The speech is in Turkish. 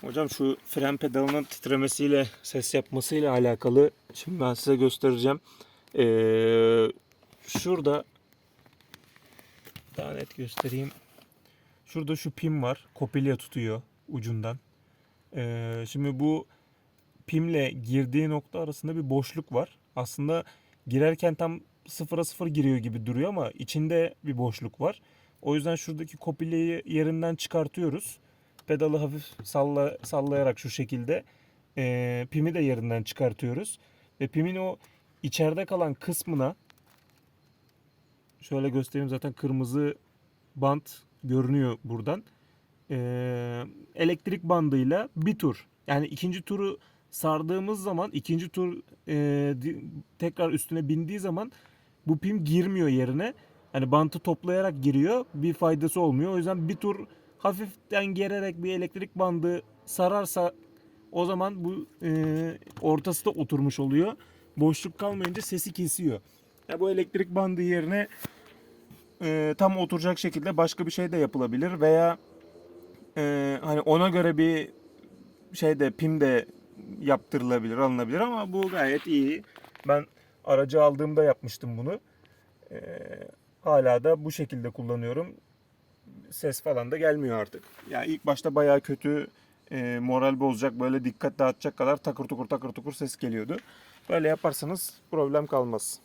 Hocam şu fren pedalının titremesiyle ses yapmasıyla alakalı şimdi ben size göstereceğim. Ee, şurada daha net göstereyim. Şurada şu pim var. Kopilya tutuyor ucundan. Ee, şimdi bu pimle girdiği nokta arasında bir boşluk var. Aslında girerken tam sıfıra sıfır giriyor gibi duruyor ama içinde bir boşluk var. O yüzden şuradaki kopilyayı yerinden çıkartıyoruz. Pedalı hafif salla, sallayarak şu şekilde eee, pimi de yerinden çıkartıyoruz. Ve pimin o içeride kalan kısmına şöyle göstereyim zaten kırmızı bant görünüyor buradan. Eee, elektrik bandıyla bir tur yani ikinci turu sardığımız zaman ikinci tur di- tekrar üstüne bindiği zaman bu pim girmiyor yerine. Hani bantı toplayarak giriyor. Bir faydası olmuyor. O yüzden bir tur hafiften gererek bir elektrik bandı sararsa o zaman bu e, ortası da oturmuş oluyor. Boşluk kalmayınca sesi kesiyor. Ya bu elektrik bandı yerine e, tam oturacak şekilde başka bir şey de yapılabilir veya e, hani ona göre bir şey de pim de yaptırılabilir, alınabilir ama bu gayet iyi. Ben aracı aldığımda yapmıştım bunu. Ee, hala da bu şekilde kullanıyorum. Ses falan da gelmiyor artık. Yani ilk başta bayağı kötü e, moral bozacak böyle dikkat dağıtacak kadar takır tukur takır tukur ses geliyordu. Böyle yaparsanız problem kalmaz.